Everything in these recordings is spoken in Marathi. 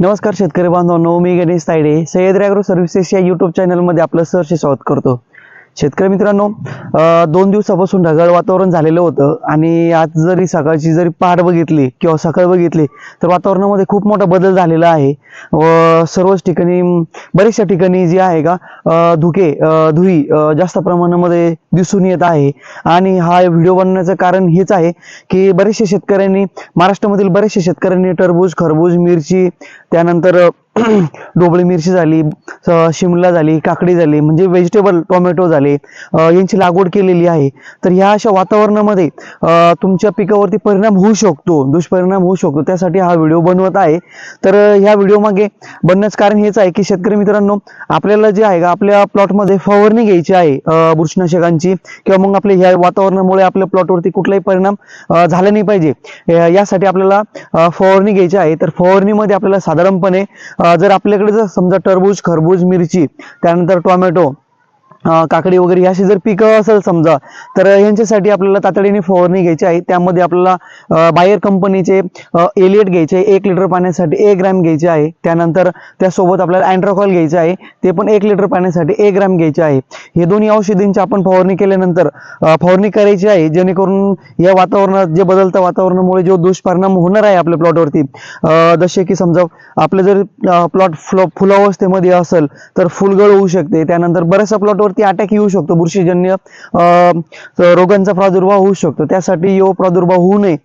नमस्कार शेतकरी बांधवांनो मी गणेश तायडे सह्याद्री ॲग्रो सर्व्हिसेस या यूट्यूब चॅनलमध्ये आपलं सहर्ष स्वागत करतो. शेतकरी मित्रांनो दोन दिवसापासून ढगाळ वातावरण झालेलं होतं आणि आज जरी सकाळची जरी पहाट बघितली किंवा सकाळ बघितली तर वातावरणामध्ये खूप मोठा बदल झालेला आहे. व सर्वच ठिकाणी बऱ्याचशा ठिकाणी जे आहे का धुके धुई जास्त प्रमाणामध्ये दिसून येत आहे. आणि हा व्हिडिओ बनवण्याचं कारण हेच आहे की बरेचशा शेतकऱ्यांनी महाराष्ट्रामधील बरेचसे शेतकऱ्यांनी टरबूज खरबूज मिरची त्यानंतर डोबळी मिरची झाली शिमला झाली काकडी झाली म्हणजे व्हेजिटेबल टोमॅटो झाले यांची लागवड केलेली आहे. तर ह्या अशा वातावरणामध्ये तुमच्या पिकावरती परिणाम होऊ शकतो दुष्परिणाम होऊ शकतो त्यासाठी हा व्हिडिओ बनवत आहे. तर ह्या व्हिडिओ मागे बनण्याचं कारण हेच आहे की शेतकरी मित्रांनो आपल्याला जे आहे का आपल्या प्लॉटमध्ये फवारणी घ्यायची आहे बुरशीनाशकांची किंवा मग आपल्या ह्या वातावरणामुळे आपल्या प्लॉटवरती कुठलाही परिणाम झाला नाही पाहिजे. यासाठी आपल्याला फवारणी घ्यायची आहे. तर फवारणीमध्ये आपल्याला साधारणपणे जर आपल्याकडे जर समजा टरबूज खरबूज मिरची त्यानंतर टोमॅटो काकडी वगैरे अशी जर पिकं असेल समजा तर यांच्यासाठी आपल्याला तातडीने फवारणी घ्यायची आहे. त्यामध्ये आपल्याला बायर कंपनीचे एलिएट घ्यायचे एक लिटर पाण्यासाठी एक ग्रॅम घ्यायचे आहे. त्यानंतर त्यासोबत आपल्याला अँड्रोकॉल घ्यायचे आहे. ते पण एक लिटर पाण्यासाठी एक ग्रॅम घ्यायचे आहे. हे दोन्ही औषधींची आपण फवारणी केल्यानंतर फवारणी करायची आहे जेणेकरून या वातावरणात जे बदलत्या वातावरणामुळे जो दुष्परिणाम होणार आहे आपल्या प्लॉटवरती जसे की समजा आपलं जर प्लॉट फुलावस्थेमध्ये असेल तर फुलगळ होऊ शकते. त्यानंतर बऱ्याचशा प्लॉटवरती अटॅक येऊ शकतो. बुरशीजन्य रोगांचा प्रादुर्भाव होऊ शकतो. त्यासाठी यो प्रादुर्भाव होऊ नये.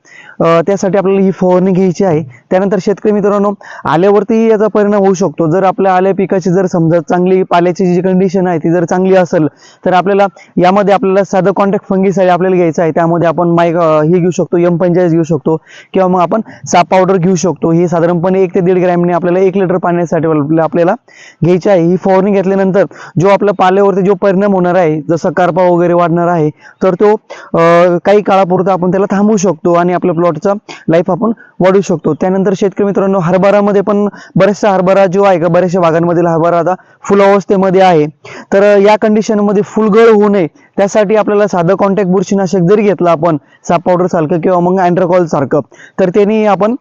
त्यासाठी आपल्याला ही फवारणी घ्यायची आहे. त्यानंतर शेतकरी मित्रांनो आल्यावरती याचा परिणाम होऊ शकतो. जर आपल्या आल्या पिकाची जर समजा चांगली पाल्याची जी कंडिशन आहे ती जर चांगली असेल तर आपल्याला यामध्ये आपल्याला साधं कॉन्टॅक्ट फंगीसाठी आपल्याला घ्यायचं आहे. त्यामध्ये आपण माईक हे घेऊ शकतो यम पंचायत घेऊ शकतो किंवा मग आपण साप पावडर घेऊ शकतो. हे साधारणपणे एक ते दीड ग्रॅमने आपल्याला एक लिटर पाण्यासाठी आपल्याला- आपल्याला घ्यायची आहे. ही फवारणी घेतल्यानंतर जो आपल्या पाल्यावरती जो परिणाम होणार आहे जसं कारपा वगैरे वाढणार आहे तर तो काही काळापुरता आपण त्याला थांबवू शकतो आणि आपल्या प्लॉटचा लाईफ आपण वाढवू शकतो. त्यानंतर शेतकरी मित्रांनो हरभरामध्ये पण बऱ्याचशा हरभरा जो आहे का बऱ्याचशा भागांमधील हरभरा आता फुलावस्थेमध्ये आहे. तर या कंडिशनमध्ये फुलगळ होऊ नये त्यासाठी आपल्याला साधं कॉन्टॅक्ट बुरशीनाशक जरी घेतलं आपण साप पावडर सारखं किंवा मग अँड्रोकॉल सारखं तर त्यांनी आपण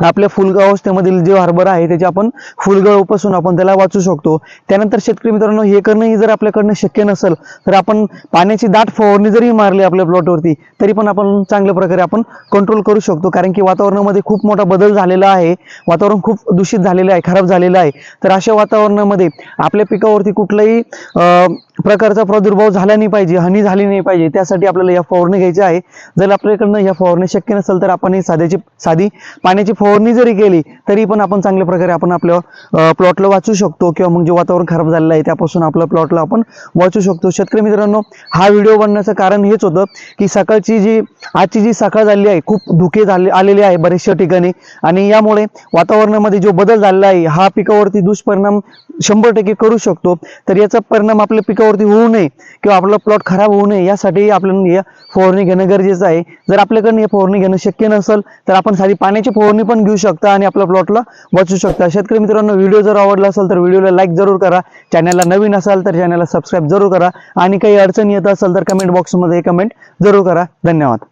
आपल्या फुलगळ अवस्थेमधील जे हार्बर आहे त्याची आपण फुलगळ उपासून आपण त्याला वाचू शकतो. त्यानंतर शेतकरी मित्रांनो हे करणं ही जर आपल्याकडनं शक्य नसेल तर आपण पाण्याची दाट फवारणी जरी मारली आपल्या प्लॉटवरती तरी पण आपण चांगल्या प्रकारे आपण कंट्रोल करू शकतो. कारण की वातावरणामध्ये खूप मोठा बदल झालेला आहे. वातावरण खूप दूषित झालेलं आहे खराब झालेलं आहे. तर अशा वातावरणामध्ये आपल्या पिकावरती कुठलाही प्रकारचा प्रादुर्भाव झाला नाही पाहिजे हानी झाली नाही पाहिजे त्यासाठी आपल्याला या फवारणी घ्यायची आहे. जर आपल्याकडनं या फवारणी शक्य नसेल तर आपण ही साध्याची साधी पाण्याची फवारणी जरी केली तरी पण आपण चांगल्या प्रकारे आपण आपल्या प्लॉटला वाचू शकतो किंवा मग जे वातावरण खराब झालेलं आहे त्यापासून आपल्या प्लॉटला आपण वाचू शकतो. शेतकरी मित्रांनो हा व्हिडिओ बनण्याचं कारण हेच होतं की सकाळची जी आजची जी सकाळ झाली आहे खूप धुके झाले आलेले आहे बरेचशा ठिकाणी. आणि यामुळे वातावरणामध्ये जो बदल झालेला आहे हा पिकावरती दुष्परिणाम शंभर टक्के करू शकतो. तर याचा परिणाम आपल्या पिकावरती होऊ नये किंवा आपला प्लॉट खराब होऊ नये यासाठी आपल्याला या फवारणी घेणं गरजेचं आहे. जर आपल्याकडनं या फवारणी घेणं शक्य नसेल तर आपण साधी पाण्याची फवारणी पण घेऊ शकता आणि आपल्या प्लॉटला वाचू शकता. शेतकरी मित्रांनो व्हिडिओ जर आवडला असेल तर व्हिडिओला लाईक जरूर करा. चॅनलला नवीन असाल तर चॅनलला सबस्क्राईब जरूर करा. आणि काही अडचण येत असेल तर कमेंट बॉक्समध्ये कमेंट जरूर करा. धन्यवाद.